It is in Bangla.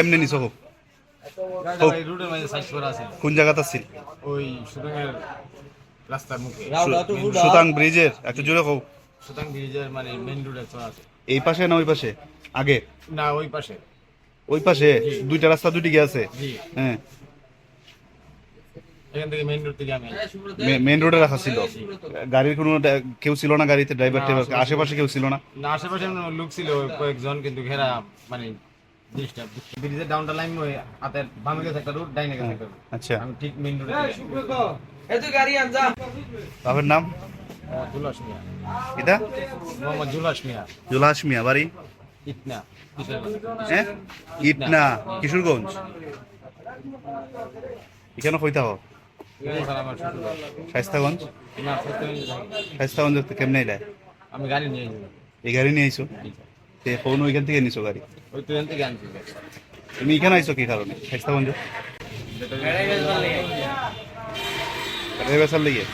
কেমনে নিছ হোক। আছে। কোন জায়গাতে ছিল ওই সুতরাং রাস্তার মুখে। সুতাং ব্রিজের একটু জোরে হোক সুতরাং ব্রিজের মানে মেইন আছে। এই পাশে না ওই পাশে? আগে? না ওই পাশে। ওই পাশে? দুইটা রাস্তা দুটি গিয়ে জি। হ্যাঁ। মেইন রোড মেন রাখা ছিল। গাড়ির কোনো কেউ ছিল না গাড়িতে ড্রাইভার টাইভার আশেপাশে কেউ ছিল না? না আশেপাশে লোক ছিল কয়েকজন কিন্তু ঘেরা মানে ব্রিজের ডাউনটা লাইন ওই হাতের বামে গেছে একটা রোড ডাইনে গেছে একটা আচ্ছা। আমি ঠিক মেইন রোডে বাপের নাম? জুলাস মিয়া। এটা? মোহাম্মদ জুলাস মিয়া। জুলাস মিয়া বাড়ি? হ্যাঁ ইটনা কিশোরগঞ্জ। এখানে কইতা হোক। শাইস্তাগঞ্জ শাইস্তাগঞ্জ কেমনে এলাই আমি গাড়ি নিয়ে এই গাড়ি নিয়ে আইছো? তে কোন ওইখান থেকে নিছো গাড়ি? ওই ট্রেন থেকে আনছি। তুমি এখানে আইছো কি কারণে? শাইস্তাগঞ্জ গাড়ি বেচার লেগে?